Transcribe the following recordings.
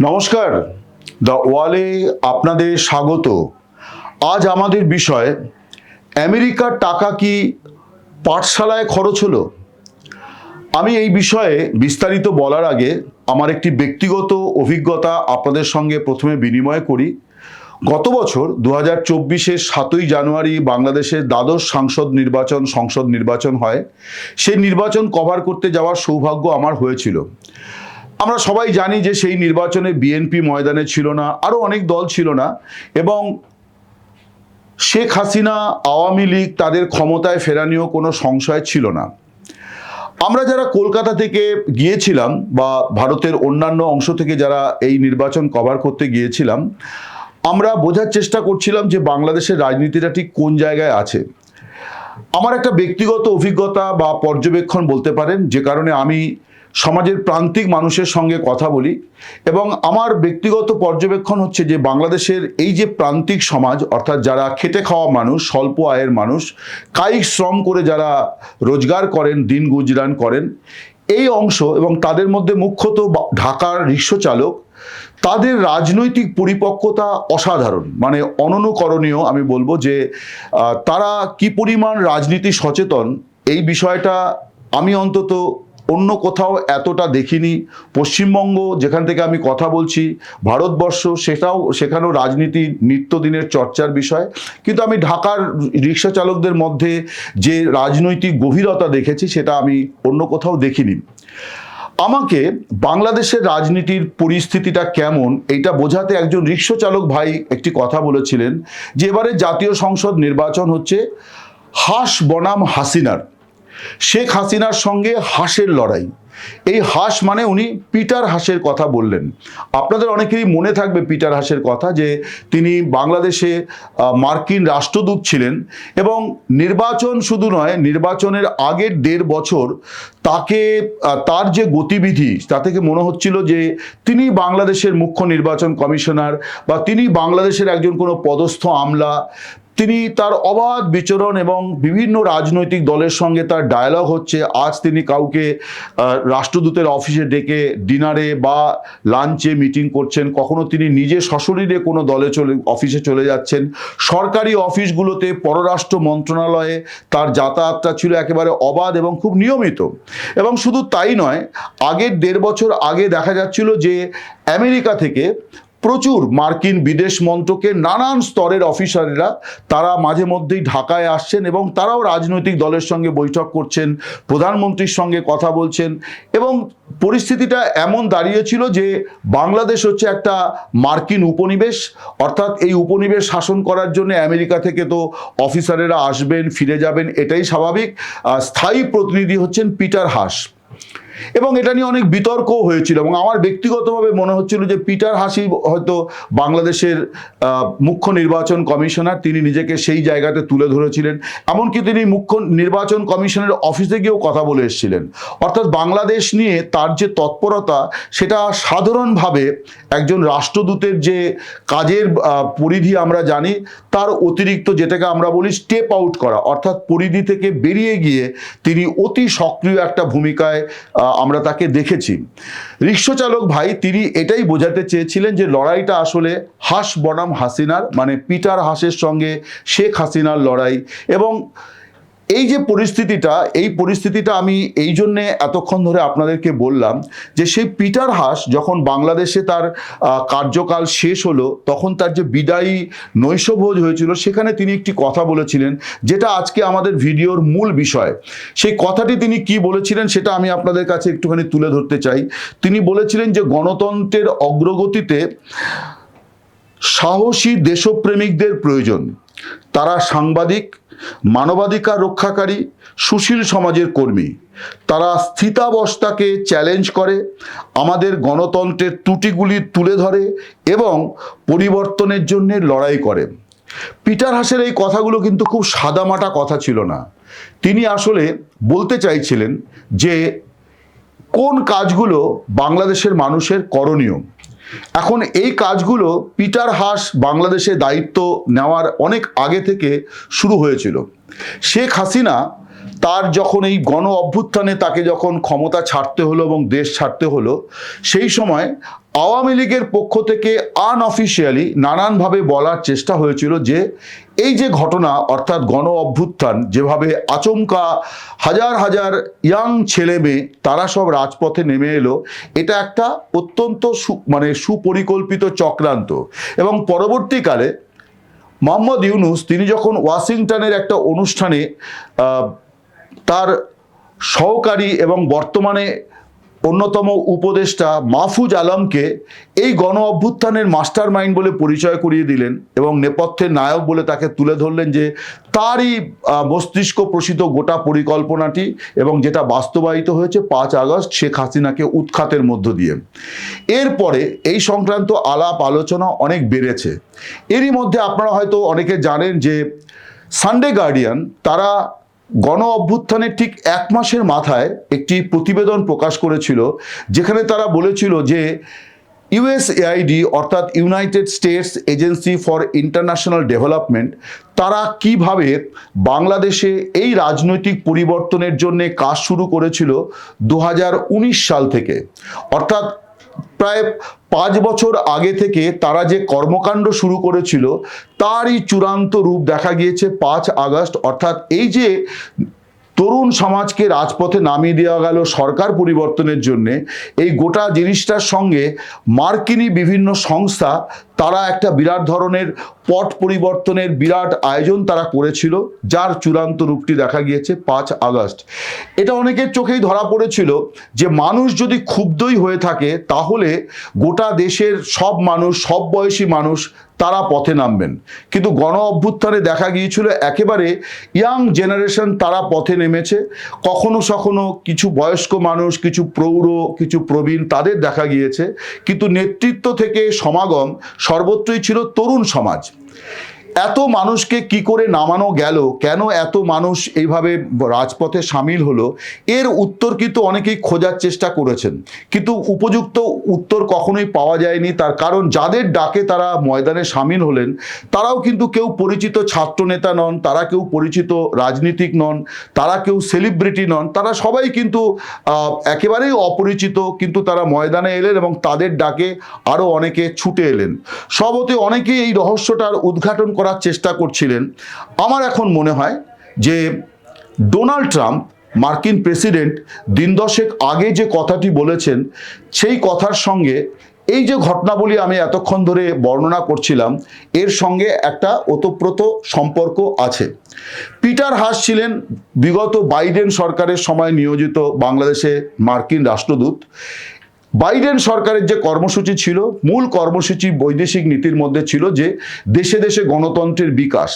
নমস্কার। দ্য ওয়ালে আপনাদের স্বাগত। আজ আমাদের বিষয়, আমেরিকার টাকা কি পাঠশালায় খরচ হলো? আমি এই বিষয়ে বিস্তারিত বলার আগে আমার একটি ব্যক্তিগত অভিজ্ঞতা আপনাদের সঙ্গে প্রথমে বিনিময় করি। গত বছর দু হাজার চব্বিশের সাতই জানুয়ারি বাংলাদেশের দ্বাদশ সাংসদ নির্বাচন, সংসদ নির্বাচন হয়। সেই নির্বাচন কভার করতে যাওয়ার সৌভাগ্য আমার হয়েছিল। আমরা সবাই জানি যে সেই নির্বাচনে বিএনপি ময়দানে ছিল না আরও অনেক দল ছিল না, এবং শেখ হাসিনা, আওয়ামী লীগ তাদের ক্ষমতায় ফেরা নিয়েও কোনো সংশয় ছিল না। আমরা যারা কলকাতা থেকে গিয়েছিলাম বা ভারতের অন্যান্য অংশ থেকে যারা এই নির্বাচন কভার করতে গিয়েছিলাম, আমরা বোঝার চেষ্টা করছিলাম যে বাংলাদেশের রাজনীতিটা ঠিক কোন জায়গায় আছে। আমার একটা ব্যক্তিগত অভিজ্ঞতা বা পর্যবেক্ষণ বলতে পারেন, যে কারণে আমি সমাজের প্রান্তিক মানুষের সঙ্গে কথা বলি এবং আমার ব্যক্তিগত পর্যবেক্ষণ হচ্ছে যে বাংলাদেশের এই যে প্রান্তিক সমাজ, অর্থাৎ যারা খেটে খাওয়া মানুষ, স্বল্প আয়ের মানুষ, কায়িক শ্রম করে যারা রোজগার করেন, দিন গুজরান করেন, এই অংশ এবং তাদের মধ্যে মুখ্যত ঢাকার রিক্সা চালক তাদের রাজনৈতিক পরিপক্কতা অসাধারণ। মানে অননুকরণীয় আমি বলব যে তারা কি পরিমাণ রাজনীতি সচেতন, এই বিষয়টা আমি অন্তত অন্য কোথাও এতটা দেখিনি। পশ্চিমবঙ্গ, যেখান থেকে আমি কথা বলছি, ভারতবর্ষ, সেটাও, সেখানেও রাজনীতি নিত্যদিনের চর্চার বিষয়। কিন্তু আমি ঢাকার রিক্সা চালকদের মধ্যে যে রাজনৈতিক গভীরতা দেখেছি, সেটা আমি অন্য কোথাও দেখিনি। আমাকে বাংলাদেশের রাজনীতির পরিস্থিতিটা কেমন, এইটা বোঝাতে একজন রিক্সা চালক ভাই একটি কথা বলেছিলেন, যে এবারে জাতীয় সংসদ নির্বাচন হচ্ছে হাস বনাম হাসিনার। শেখ হাসিনার সঙ্গে হাসের লড়াই। এই হাস মানে উনি পিটার হাসের কথা বললেন। আপনাদের অনেকেরই মনে থাকবে পিটার হাসের কথা যে তিনি বাংলাদেশে মার্কিন রাষ্ট্রদূত ছিলেন এবং নির্বাচন শুধু নয়, নির্বাচনের আগের দেড় বছর তাকে তার যে গতিবিধি, তা থেকে মনে হচ্ছিল যে তিনি বাংলাদেশের মুখ্য নির্বাচন কমিশনার বা তিনি বাংলাদেশের একজন কোনো পদস্থ আমলা। তিনি তার অবাধ বিচরণ এবং বিভিন্ন রাজনৈতিক দলের সঙ্গে তার ডায়ালগ হচ্ছে। আজ তিনি কাউকে রাষ্ট্রদূতের অফিসে ডেকে ডিনারে বা লাঞ্চে মিটিং করছেন। কখনো তিনি নিজে সশরীরে কোনো দলে চলে অফিসে চলে যাচ্ছেন। সরকারি অফিসগুলোতে পররাষ্ট্র মন্ত্রণালয়ে তার যাতায়াতটা ছিল একেবারে অবাধ এবং খুব নিয়মিত। এবং শুধু তাই নয়, আগের দেড় বছর আগে দেখা যাচ্ছিল যে আমেরিকা থেকে প্রচুর মার্কিন বিদেশ মন্ত্রকের নানান স্তরের অফিসাররা তারা মাঝে মধ্যেই ঢাকায় আসছেন এবং তারাও রাজনৈতিক দলের সঙ্গে বৈঠক করছেন, প্রধানমন্ত্রীর সঙ্গে কথা বলছেন এবং পরিস্থিতিটা এমন দাঁড়িয়েছিল যে বাংলাদেশ হচ্ছে একটা মার্কিন উপনিবেশ, অর্থাৎ এই উপনিবেশ শাসন করার জন্য আমেরিকা থেকে তো অফিসারেরা আসবেন, ফিরে যাবেন, এটাই স্বাভাবিক। স্থায়ী প্রতিনিধি হচ্ছেন পিটার হাস। এবং এটা নিয়ে অনেক বিতর্কও হয়েছিল এবং আমার ব্যক্তিগতভাবে মনে হচ্ছিল যে পিটার হাসি হয়তো বাংলাদেশের মুখ্য নির্বাচন কমিশনার তিনি নিজেকে সেই জায়গাতে তুলে ধরেছিলেন। এমনকি তিনি মুখ্য নির্বাচন কমিশনের অফিসে গিয়েও কথা বলে এসেছিলেন। অর্থাৎ বাংলাদেশ নিয়ে তার যে তৎপরতা, সেটা সাধারণভাবে একজন রাষ্ট্রদূতের যে কাজের পরিধি আমরা জানি, তার অতিরিক্ত যেটাকে আমরা বলি স্টেপ আউট করা। অর্থাৎ পরিধি থেকে বেরিয়ে গিয়ে তিনি অতি সক্রিয় একটা ভূমিকায় আমরা তাকে দেখেছি। রিক্সা চালক ভাই, তিনি এটাই বোঝাতে চেয়েছিলেন যে লড়াইটা আসলে হাস বনাম হাসিনার মানে পিটার হাসের সঙ্গে শেখ হাসিনার লড়াই। এবং এই যে পরিস্থিতিটা, এই পরিস্থিতিটা আমি এই জন্যে এতক্ষণ ধরে আপনাদেরকে বললাম যে সেই পিটার হাস যখন বাংলাদেশে তার কার্যকাল শেষ হলো, তখন তার যে বিদায়ী নৈশভোজ হয়েছিল, সেখানে তিনি একটি কথা বলেছিলেন, যেটা আজকে আমাদের ভিডিওর মূল বিষয়। সেই কথাটি তিনি কি বলেছিলেন সেটা আমি আপনাদের কাছে একটুখানি তুলে ধরতে চাই। তিনি বলেছিলেন যে গণতন্ত্রের অগ্রগতিতে সাহসী দেশপ্রেমিকদের প্রয়োজন। তারা সাংবাদিক মানবাধিকার রক্ষাকারী সুশীল সমাজের কর্মী। তারা স্থিতাবস্থাকে চ্যালেঞ্জ করে, আমাদের গণতন্ত্রের ত্রুটিগুলি তুলে ধরে এবং পরিবর্তনের জন্য লড়াই করে। পিটার হাসের এই কথাগুলো কিন্তু খুব সাদামাটা কথা ছিল না। তিনি আসলে বলতে চাইছিলেন যে, কোন কাজগুলো বাংলাদেশের মানুষের করণীয়? এখন এই কাজগুলো পিটার হাস বাংলাদেশে দায়িত্ব নেওয়ার অনেক আগে থেকে শুরু হয়েছিল। শেখ হাসিনা তার যখন এই গণ অভ্যুত্থানে তাকে যখন ক্ষমতা ছাড়তে হলো এবং দেশ ছাড়তে হলো, সেই সময় আওয়ামী লীগের পক্ষ থেকে আনঅফিসিয়ালি নানানভাবে বলার চেষ্টা হয়েছিল যে এই যে ঘটনা, অর্থাৎ গণ অভ্যুত্থান, যেভাবে আচমকা হাজার হাজার ইয়াং ছেলে মেয়ে, তারা সব রাজপথে নেমে এলো, এটা একটা অত্যন্ত সু- মানে সুপরিকল্পিত চক্রান্ত। এবং পরবর্তীকালে মোহাম্মদ ইউনুস, তিনি যখন ওয়াশিংটনের একটা অনুষ্ঠানে তার সহকারী এবং বর্তমানে অন্যতম উপদেষ্টা মাহফুজ আলমকে এই গণ অভ্যুত্থানের মাস্টার মাইন্ড বলে পরিচয় করিয়ে দিলেন এবং নেপথ্যের নায়ক বলে তাকে তুলে ধরলেন যে তারই মস্তিষ্ক প্রসিত গোটা পরিকল্পনাটি এবং যেটা বাস্তবায়িত হয়েছে পাঁচ আগস্ট শেখ হাসিনাকে উৎখাতের মধ্য দিয়ে। এরপরে এই সংক্রান্ত আলাপ আলোচনা অনেক বেড়েছে। এরই মধ্যে আপনারা হয়তো অনেকে জানেন যে সানডে গার্ডিয়ান তারা গণ অভ্যুত্থানের ঠিক এক মাসের মাথায় একটি প্রতিবেদন প্রকাশ করেছিল, যেখানে তারা বলেছিল যে ইউএসএআইডি অর্থাৎ United States Agency for International Development, তারা কীভাবে বাংলাদেশে এই রাজনৈতিক পরিবর্তনের জন্য কাজ শুরু করেছিল দু হাজার উনিশ সাল থেকে। অর্থাৎ প্রায় পাঁচ বছর আগে থেকে তারা যে কর্মকাণ্ড শুরু করেছিল, তারই চূড়ান্ত রূপ দেখা গিয়েছে পাঁচ আগস্ট। অর্থাৎ এই যে তরুণ সমাজকে রাজপথে নামিয়ে দেওয়া গেল সরকার পরিবর্তনের জন্যে, এই গোটা জিনিসটার সঙ্গে মার্কিনী বিভিন্ন সংস্থা তারা একটা বিরাট ধরনের পট পরিবর্তনের বিরাট আয়োজন তারা করেছিল, যার চূড়ান্ত রূপটি দেখা গিয়েছে পাঁচ আগস্ট। এটা অনেকের চোখেই ধরা পড়েছিল যে মানুষ যদি ক্ষুব্ধই হয়ে থাকে, তাহলে গোটা দেশের সব মানুষ, সব বয়সী মানুষ তারা পথে নামবেন। কিন্তু গণ অভ্যুত্থানে দেখা গিয়েছিল একেবারে ইয়াং জেনারেশন তারা পথে নেমেছে। কখনো সখনো কিছু বয়স্ক মানুষ, কিছু প্রৌঢ়, কিছু প্রবীণ তাদের দেখা গিয়েছে। কিন্তু নেতৃত্ব থেকে সমাগম সর্বত্রই ছিল তরুণ সমাজ। এত মানুষকে কি করে নামানো গেল? কেন এত মানুষ এইভাবে রাজপথে সামিল হলো? এর উত্তর কিন্তু অনেকেই খোঁজার চেষ্টা করেছেন। কিন্তু উপযুক্ত উত্তর কখনোই পাওয়া যায়নি। তার কারণ, যাদের ডাকে তারা ময়দানে সামিল হলেন, তারাও কিন্তু কেউ পরিচিত ছাত্রনেতা নন, তারা কেউ পরিচিত রাজনীতিক নন, তারা কেউ সেলিব্রিটি নন, তারা সবাই কিন্তু একেবারেই অপরিচিত, কিন্তু তারা ময়দানে এলেন এবং তাদের ডাকে আরও অনেকে ছুটে এলেন। সবতে অনেকেই এই রহস্যটার উদ্ঘাটন করার চেষ্টা করছিলেন। আমার এখন মনে হয় যে ডোনাল্ড ট্রাম্প, মার্কিন প্রেসিডেন্ট, দিন দশেক আগে যে কথাটি বলেছেন, সেই কথার সঙ্গে এই যে ঘটনাবলী আমি এতক্ষণ ধরে বর্ণনা করছিলাম, এর সঙ্গে একটা ওতপ্রোত সম্পর্ক আছে। পিটার হাস ছিলেন বিগত বাইডেন সরকারের সময় নিয়োজিত বাংলাদেশে মার্কিন রাষ্ট্রদূত। বাইডেন সরকারের যে কর্মসূচি ছিল, মূল কর্মসূচি বৈদেশিক নীতির মধ্যে ছিল যে দেশে দেশে গণতন্ত্রের বিকাশ।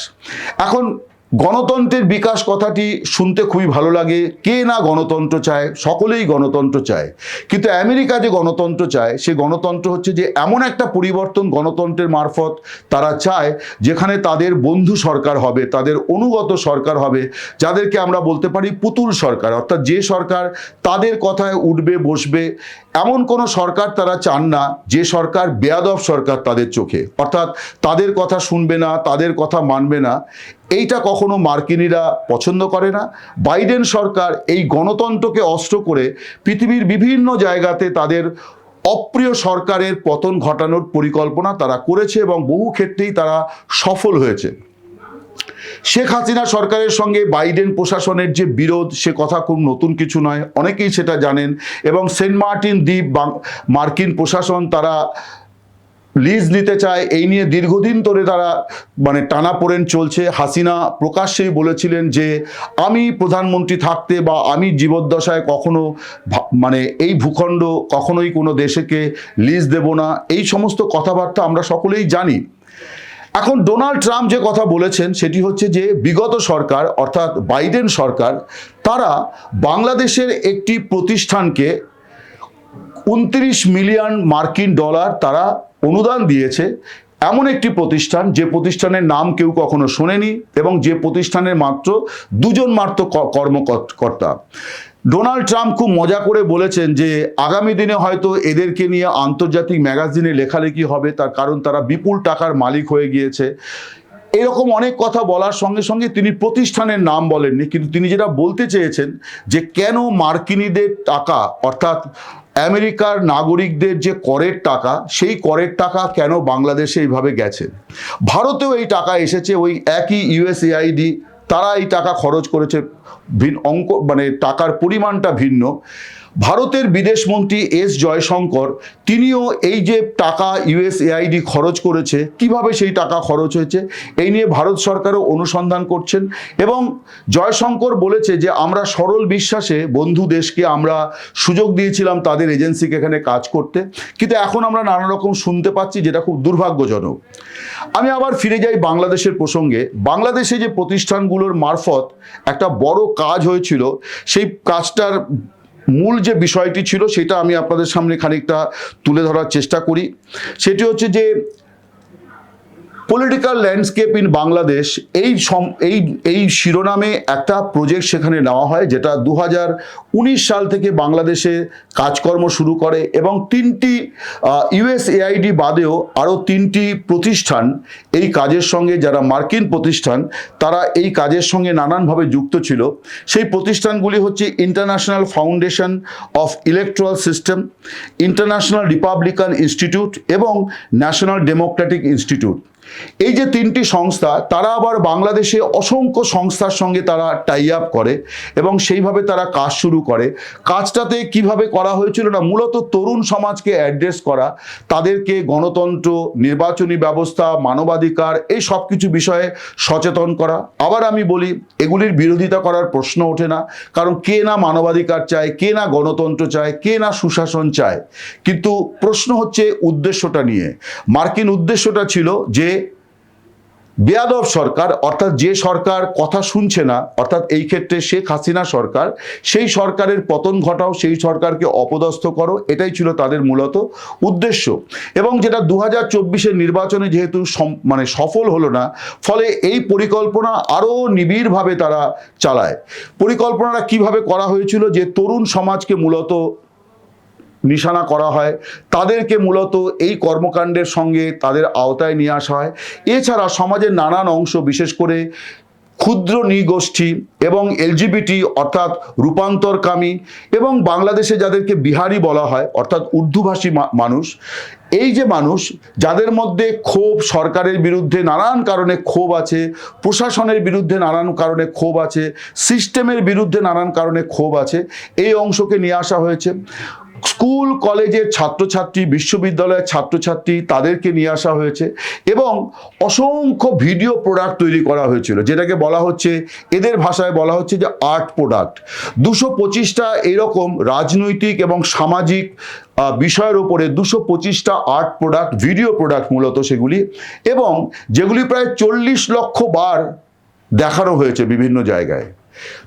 এখন গণতন্ত্রের বিকাশ কথাটি শুনতে খুবই ভালো লাগে। কে না গণতন্ত্র চায়? সকলেই গণতন্ত্র চায়। কিন্তু আমেরিকা যে গণতন্ত্র চায়, সে গণতন্ত্র হচ্ছে যে এমন একটা পরিবর্তন গণতন্ত্রের মারফত তারা চায়, যেখানে তাদের বন্ধু সরকার হবে, তাদের অনুগত সরকার হবে, যাদেরকে আমরা বলতে পারি পুতুল সরকার। অর্থাৎ যে সরকার তাদের কথায় উঠবে, বসবে, এমন কোনো সরকার তারা চান না, যে সরকার বেয়াদব সরকার তাদের চোখে। অর্থাৎ তাদের কথা শুনবে না, তাদের কথা মানবে না। এইটা কখনো মার্কিনীরা পছন্দ করে না। বাইডেন সরকার এই গণতন্ত্রকে অস্ত্র করে পৃথিবীর বিভিন্ন জায়গাতে তাদের অপ্রিয় সরকারের পতন ঘটানোর পরিকল্পনা তারা করেছে এবং বহু ক্ষেত্রেই তারা সফল হয়েছে। শেখ হাসিনা সরকারের সঙ্গে বাইডেন প্রশাসনের যে বিরোধ, সে কথা খুব নতুন কিছু নয়, অনেকেই সেটা জানেন এবং সেন্ট মার্টিন দ্বীপ মার্কিন প্রশাসন তারা লিজ নিতে চায়, এই নিয়ে দীর্ঘদিন ধরে তারা মানে টানাপোড়েন চলছে। হাসিনা প্রকাশ্যেই বলেছিলেন যে, আমি প্রধানমন্ত্রী থাকতে বা আমি জীবদ্দশায় কখনো মানে এই ভূখণ্ড কখনোই কোনো দেশেকে লিজ দেব না। এই সমস্ত কথাবার্তা আমরা সকলেই জানি। এখন ডোনাল্ড ট্রাম্প যে কথা বলেছেন, সেটি হচ্ছে যে, বিগত সরকার, অর্থাৎ বাইডেন সরকার, তারা বাংলাদেশের একটি প্রতিষ্ঠানকে উনত্রিশ মিলিয়ন মার্কিন ডলার তারা অনুদান দিয়েছে এমন একটি প্রতিষ্ঠান, যে প্রতিষ্ঠানের নাম কেউ কখনো শোনেনি এবং যে প্রতিষ্ঠানের মাত্র দুজন মাত্র কর্মকর্তা। ডোনাল্ড ট্রাম্প খুব মজা করে বলেছেন যে, আগামী দিনে হয়তো এদেরকে নিয়ে আন্তর্জাতিক ম্যাগাজিনে লেখালেখি হবে, তার কারণ তারা বিপুল টাকার মালিক হয়ে গিয়েছে। এরকম অনেক কথা বলার সঙ্গে সঙ্গে তিনি প্রতিষ্ঠানের নাম বলেননি, কিন্তু তিনি যেটা বলতে চেয়েছেন যে, কেন মার্কিনীদের টাকা, অর্থাৎ আমেরিকার নাগরিকদের যে করের টাকা, সেই করের টাকা কেন বাংলাদেশে এইভাবে গেছে? ভারতেও এই টাকা এসেছে, ওই একই ইউএসএআইডি তারা এই টাকা খরচ করেছে, ভিন অঙ্ক মানে টাকার পরিমাণটা ভিন্ন। ভারতের বিদেশমন্ত্রী এস জয়শঙ্কর, তিনিও এই যে টাকা ইউএসএআইডি খরচ করেছে, কীভাবে সেই টাকা খরচ হয়েছে, এই নিয়ে ভারত সরকারও অনুসন্ধান করছেন। এবং জয়শঙ্কর বলেছে যে, আমরা সরল বিশ্বাসে বন্ধু দেশকে আমরা সুযোগ দিয়েছিলাম তাদের এজেন্সিকে এখানে কাজ করতে। কিন্তু এখন আমরা নানা রকম শুনতে পাচ্ছি যেটা খুব দুর্ভাগ্যজনক। আমি আবার ফিরে যাই বাংলাদেশের প্রসঙ্গে। বাংলাদেশে যে প্রতিষ্ঠানগুলোর মারফত একটা বড় কাজ হয়েছিল, সেই কাজটার মূল যে বিষয়টি ছিল সেটা আমি আপনাদের সামনে খানিকটা তুলে ধরার চেষ্টা করি। সেটি হচ্ছে যে পলিটিক্যাল ল্যান্ডস্কেপ ইন বাংলাদেশ এই এই এই শিরোনামে একটা প্রজেক্ট সেখানে নেওয়া হয়, যেটা দু সাল থেকে বাংলাদেশে কাজকর্ম শুরু করে এবং তিনটি ইউএসএআইডি বাদেও আরও তিনটি প্রতিষ্ঠান এই কাজের সঙ্গে, যারা মার্কিন প্রতিষ্ঠান, তারা এই কাজের সঙ্গে নানানভাবে যুক্ত ছিল। সেই প্রতিষ্ঠানগুলি হচ্ছে International Foundation of Electoral System International Republican Institute এবং ন্যাশনাল ডেমোক্রেটিক ইনস্টিটিউট এই যে তিনটি সংস্থা, তারা আবার বাংলাদেশে অসংখ্য সংস্থার সঙ্গে তারা টাই আপ করে এবং সেইভাবে তারা কাজ শুরু করে। কাজটাতে কীভাবে করা হয়েছিল না, মূলত তরুণ সমাজকে অ্যাড্রেস করা, তাদেরকে গণতন্ত্র, নির্বাচনী ব্যবস্থা, মানবাধিকার, এই সব কিছু বিষয়ে সচেতন করা। আবার আমি বলি, এগুলির বিরোধিতা করার প্রশ্ন ওঠে না, কারণ কে না মানবাধিকার চায়, কে না গণতন্ত্র চায়, কে না সুশাসন চায়। কিন্তু প্রশ্ন হচ্ছে উদ্দেশ্যটা নিয়ে। মার্কিন উদ্দেশ্যটা ছিল যে বেয়াদব সরকার, অর্থাৎ যে সরকার কথা শুনছে না, অর্থাৎ এই ক্ষেত্রে শেখ হাসিনা সরকার, সেই সরকারের পতন ঘটাও, সেই সরকারকে অপদস্থ করো, এটাই ছিল তাদের মূলত উদ্দেশ্য। এবং যেটা দু হাজার নির্বাচনে যেহেতু মানে সফল হলো না, ফলে এই পরিকল্পনা আরও নিবিড়ভাবে তারা চালায়। পরিকল্পনাটা কীভাবে করা হয়েছিল যে তরুণ সমাজকে মূলত নিশানা করা হয়। তাদেরকে মূলত এই কর্মকাণ্ডের সঙ্গে তাদের আওতায় নিয়ে আসা হয়। এছাড়া সমাজের নানান অংশ, বিশেষ করে ক্ষুদ্র নৃগোষ্ঠী এবং এলজিবিটি অর্থাৎ রূপান্তরকামী এবং বাংলাদেশে যাদেরকে বিহারি বলা হয়, অর্থাৎ উর্দুভাষী মানুষ, এই যে মানুষ, যাদের মধ্যে ক্ষোভ সরকারের বিরুদ্ধে নানান কারণে ক্ষোভ আছে, প্রশাসনের বিরুদ্ধে নানান কারণে ক্ষোভ আছে, সিস্টেমের বিরুদ্ধে নানান কারণে ক্ষোভ আছে, এই অংশকে নিয়ে আসা হয়েছে। স্কুল, কলেজের ছাত্রছাত্রী, বিশ্ববিদ্যালয়ের ছাত্রছাত্রী তাদেরকে নিয়ে আসা হয়েছে এবং অসংখ্য ভিডিও প্রোডাক্ট তৈরি করা হয়েছিল, যেটাকে বলা হচ্ছে, এদের ভাষায় বলা হচ্ছে যে আর্ট প্রোডাক্ট। দুশো পঁচিশটা এরকম রাজনৈতিক এবং সামাজিক বিষয়ের উপরে দুশো পঁচিশটা আর্ট প্রোডাক্ট, ভিডিও প্রোডাক্ট মূলত সেগুলি এবং যেগুলি প্রায় চল্লিশ লক্ষ বার দেখানো হয়েছে বিভিন্ন জায়গায়।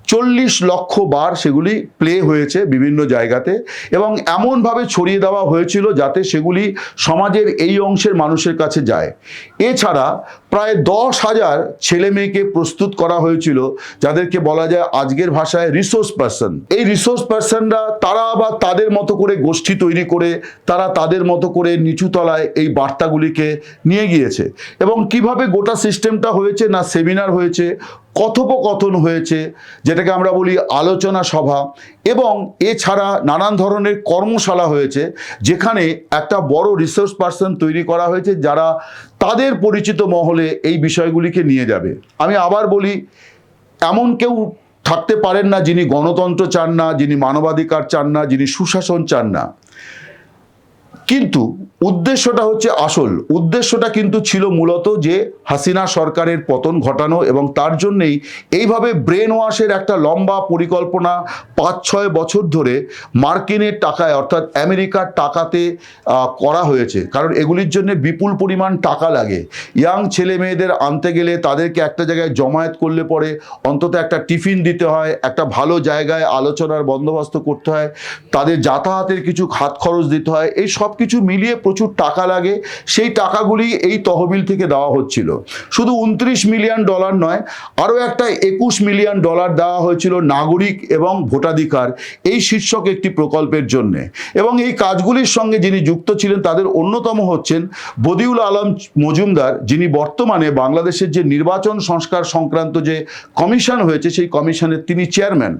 চল্লিশ লক্ষ বার সেগুলি প্লে হয়েছে বিভিন্ন জায়গাতে এবং এমনভাবে ছড়িয়ে দেওয়া হয়েছিল যাতে সেগুলি সমাজের এই অংশের মানুষের কাছে যায়। এছাড়া প্রায় দশ হাজার ছেলে মেয়েকে প্রস্তুত করা হয়েছিল, যাদেরকে বলা যায় আজকের ভাষায় রিসোর্স পার্সন এই রিসোর্স পার্সনরা তারা আবার তাদের মতো করে গোষ্ঠী তৈরি করে, তারা তাদের মতো করে নিচু তলায় এই বার্তাগুলিকে নিয়ে গিয়েছে। এবং কীভাবে গোটা সিস্টেমটা হয়েছে না সেমিনার হয়েছে, কথোপকথন হয়েছে, যেটাকে আমরা বলি আলোচনা সভা, এবং এছাড়া নানান ধরনের কর্মশালা হয়েছে, যেখানে একটা বড় রিসোর্স পার্সন তৈরি করা হয়েছে, যারা তাদের পরিচিত মহলে এই বিষয়গুলিকে নিয়ে যাবে। আমি আবার বলি, এমন কেউ থাকতে পারেন না যিনি গণতন্ত্র চান না, যিনি মানবাধিকার চান না, যিনি সুশাসন চান না। কিন্তু উদ্দেশ্যটা হচ্ছে আসল। উদ্দেশ্যটা কিন্তু ছিল মূলত যে হাসিনা সরকারের পতন ঘটানো এবং তার জন্যেই এইভাবে ব্রেন ওয়াশের একটা লম্বা পরিকল্পনা পাঁচ ছয় বছর ধরে মার্কিনের টাকায় অর্থাৎ আমেরিকার টাকাতে করা হয়েছে। কারণ এগুলির জন্য বিপুল পরিমাণ টাকা লাগে। ইয়াং ছেলে মেয়েদের আনতে গেলে তাদেরকে একটা জায়গায় জমায়েত করলে পরে অন্তত একটা টিফিন দিতে হয়, একটা ভালো জায়গায় আলোচনার বন্দোবস্ত করতে হয়, তাদের যাতায়াতের কিছু খাত খরচ দিতে হয়, এই সব কিছু মিলিয়ে প্রচুর টাকা লাগে। সেই টাকাগুলি এই তহবিল থেকে দেওয়া হচ্ছিল। শুধু উনত্রিশ মিলিয়ন ডলার নয়, আরও একটা একুশ মিলিয়ন ডলার দেওয়া হয়েছিল নাগরিক এবং ভোটাধিকার, এই শীর্ষক একটি প্রকল্পের জন্যে। এবং এই কাজগুলির সঙ্গে যিনি যুক্ত ছিলেন, তাদের অন্যতম হচ্ছেন বদিউল আলম মজুমদার, যিনি বর্তমানে বাংলাদেশের যে নির্বাচন সংস্কার সংক্রান্ত যে কমিশন হয়েছে, সেই কমিশনের তিনি চেয়ারম্যান।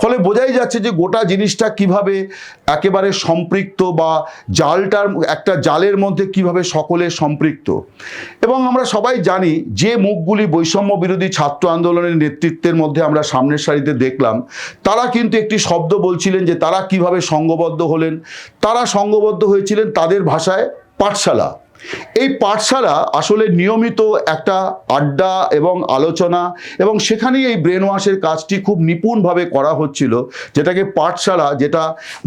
ফলে বোঝাই যাচ্ছে যে গোটা জিনিসটা কীভাবে একেবারে সম্পৃক্ত বা জালটার একটা জালের মধ্যে কীভাবে সকলে সম্পৃক্ত। এবং আমরা সবাই জানি যে মুখগুলি বৈষম্য বিরোধী ছাত্র আন্দোলনের নেতৃত্বের মধ্যে আমরা সামনের সারিতে দেখলাম, তারা কিন্তু একটি শব্দ বলছিলেন যে তারা কীভাবে সঙ্গবদ্ধ হলেন, তারা সঙ্গবদ্ধ হয়েছিলেন তাদের ভাষায় পাঠশালা। এই পাঠশালা আসলে নিয়মিত একটা আড্ডা এবং আলোচনা এবং সেখানেই এই ব্রেন ওয়াশের কাজটি খুব নিপুণভাবে করা হচ্ছিল, যেটাকে পাঠশালা, যেটা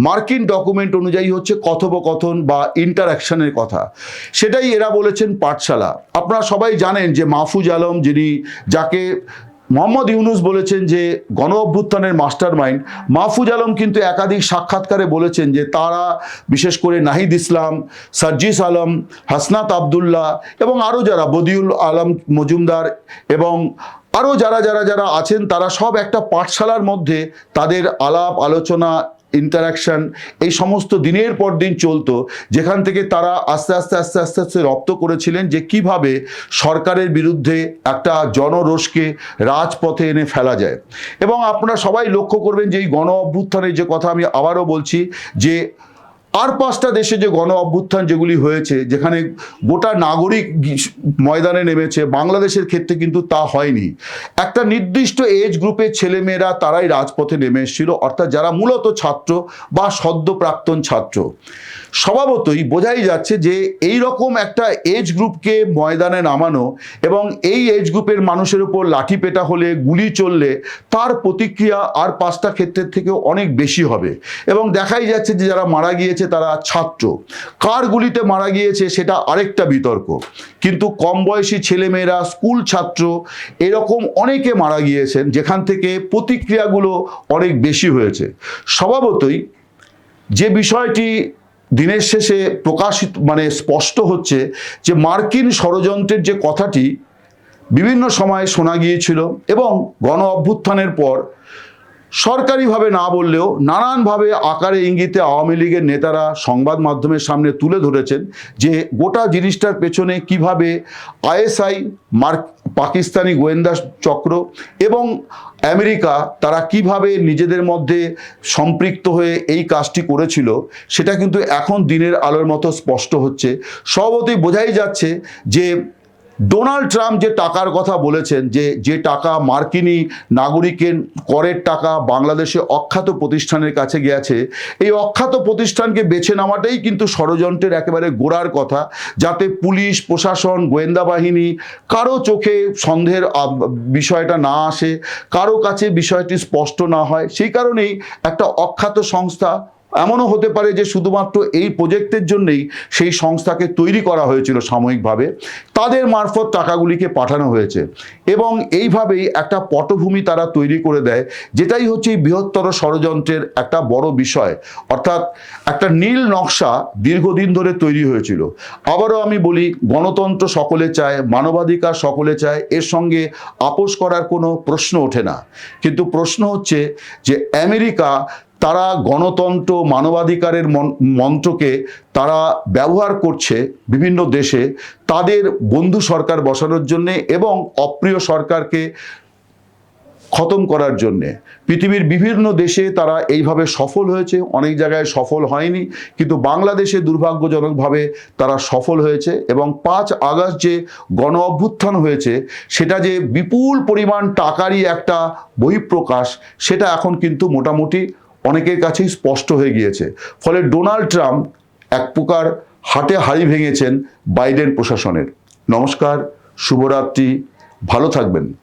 মার্কিন ডকুমেন্ট অনুযায়ী হচ্ছে কথোপকথন বা ইন্টারাকশনের কথা। সেটাই এরা বলেছেন পাঠশালা। আপনারা সবাই জানেন যে মাহফুজ আলম যিনি, যাকে মোহাম্মদ ইউনুস বলেছেন যে গণ অভ্যুত্থানের মাস্টার মাইন্ড মাহফুজ আলম কিন্তু একাধিক সাক্ষাৎকারে বলেছেন যে তারা বিশেষ করে নাহিদ ইসলাম, সার্জিস আলম, হাসনাত আবদুল্লাহ এবং আরও যারা, বদিউল আলম মজুমদার এবং আরও যারা যারা যারা আছেন, তারা সব একটা পাঠশালার মধ্যে তাদের আলাপ, আলোচনা ইন্টারাকশন এই সমস্ত দিনের পর দিন চলতো, যেখান থেকে তারা আস্তে আস্তে আস্তে আস্তে আস্তে রপ্ত করেছিলেন যে কীভাবে সরকারের বিরুদ্ধে একটা জনরোষকে রাজপথে এনে ফেলা যায়। এবং আপনারা সবাই লক্ষ্য করবেন যে এই গণ অভ্যুত্থানের যে কথা আমি আবারও বলছি যে আর পাঁচটা দেশে যে গণ অভ্যুত্থান যেগুলি হয়েছে, যেখানে গোটা নাগরিক ময়দানে নেমেছে, বাংলাদেশের ক্ষেত্রে কিন্তু তা হয়নি। একটা নির্দিষ্ট এজ গ্রুপের ছেলেমেয়েরা তারাই রাজপথে নেমে এসেছিল, অর্থাৎ যারা মূলত ছাত্র বা সদ্য প্রাক্তন ছাত্র। স্বভাবতই বোঝাই যাচ্ছে যে এই রকম একটা এজ গ্রুপকে ময়দানে নামানো এবং এই এজ গ্রুপের মানুষের উপর লাঠি পেটা হলে, গুলি চললে, তার প্রতিক্রিয়া আর পাঁচটা ক্ষেত্রের থেকেও অনেক বেশি হবে। এবং দেখাই যাচ্ছে যে যারা মারা গিয়েছে তারা ছাত্র। কার গুলিতে মারা গিয়েছে সেটা আরেকটা বিতর্ক। কিন্তু কম বয়সী ছেলেমেয়েরা, স্কুল ছাত্র, এরকম অনেকে মারা গিয়েছেন, যেখান থেকে প্রতিক্রিয়াগুলো অনেক বেশি হয়েছে। স্বভাবতই যে বিষয়টি দিনের শেষে প্রকাশিত মানে স্পষ্ট হচ্ছে যে মার্কিন ষড়যন্ত্রের যে কথাটি বিভিন্ন সময়ে শোনা গিয়েছিল এবং গণ অভ্যুত্থানের পর সরকারিভাবে না বললেও নানানভাবে আকারে ইঙ্গিতে আওয়ামী লীগের নেতারা সংবাদ মাধ্যমের সামনে তুলে ধরেছেন যে গোটা জিনিসটার পেছনে কীভাবে আইএসআই, মার্ক, পাকিস্তানি গোয়েন্দা চক্র এবং আমেরিকা তারা কীভাবে নিজেদের মধ্যে সম্পৃক্ত হয়ে এই কাজটি করেছিল, সেটা কিন্তু এখন দিনের আলোর মতো স্পষ্ট হচ্ছে। স্বভাবতই বোঝাই যাচ্ছে যে ডোনাল্ড ট্রাম্প যে টাকার কথা বলেছেন, যে যে টাকা মার্কিনী নাগরিকের করের টাকা বাংলাদেশে অখ্যাত প্রতিষ্ঠানের কাছে গেছে এই অখ্যাত প্রতিষ্ঠানকে বেছে নেওয়াটাই কিন্তু ষড়যন্ত্রের একেবারে গোড়ার কথা, যাতে পুলিশ, প্রশাসন, গোয়েন্দা বাহিনী কারও চোখে সন্দেহের বিষয়টা না আসে, কারও কাছে বিষয়টি স্পষ্ট না হয়, সেই কারণেই একটা অখ্যাত সংস্থা এমনও হতে পারে যে শুধুমাত্র এই প্রজেক্টের জন্যেই সেই সংস্থাকে তৈরি করা হয়েছিল সাময়িকভাবে। তাদের মারফত টাকাগুলিকে পাঠানো হয়েছে এবং এইভাবেই একটা পটভূমি তারা তৈরি করে দেয়, যেটাই হচ্ছে এই বৃহত্তর ষড়যন্ত্রের একটা বড় বিষয়। অর্থাৎ একটা নীল নকশা দীর্ঘদিন ধরে তৈরি হয়েছিল। আবারও আমি বলি, গণতন্ত্র সকলে চায়, মানবাধিকার সকলে চায়, এর সঙ্গে আপোষ করার কোনো প্রশ্ন ওঠে না। কিন্তু প্রশ্ন হচ্ছে যে আমেরিকা তারা গণতন্ত্র, মানবাধিকারের মন- মন্ত্রকে তারা ব্যবহার করছে বিভিন্ন দেশে তাদের বন্ধু সরকার বসানোর জন্যে এবং অপ্রিয় সরকারকে খতম করার জন্যে। পৃথিবীর বিভিন্ন দেশে তারা এইভাবে সফল হয়েছে, অনেক জায়গায় সফল হয়নি, কিন্তু বাংলাদেশে দুর্ভাগ্যজনকভাবে তারা সফল হয়েছে এবং পাঁচ আগস্ট যে গণ অভ্যুত্থান হয়েছে, সেটা যে বিপুল পরিমাণ টাকারই একটা বহিঃপ্রকাশ, সেটা এখন কিন্তু মোটামুটি অনেকের কাছেই স্পষ্ট হয়ে গিয়েছে। ফলে ডোনাল্ড ট্রাম্প এক প্রকার হাটে হাড়ি ভেঙেছেন বাইডেন প্রশাসনের। নমস্কার, শুভরাত্রি, ভালো থাকবেন।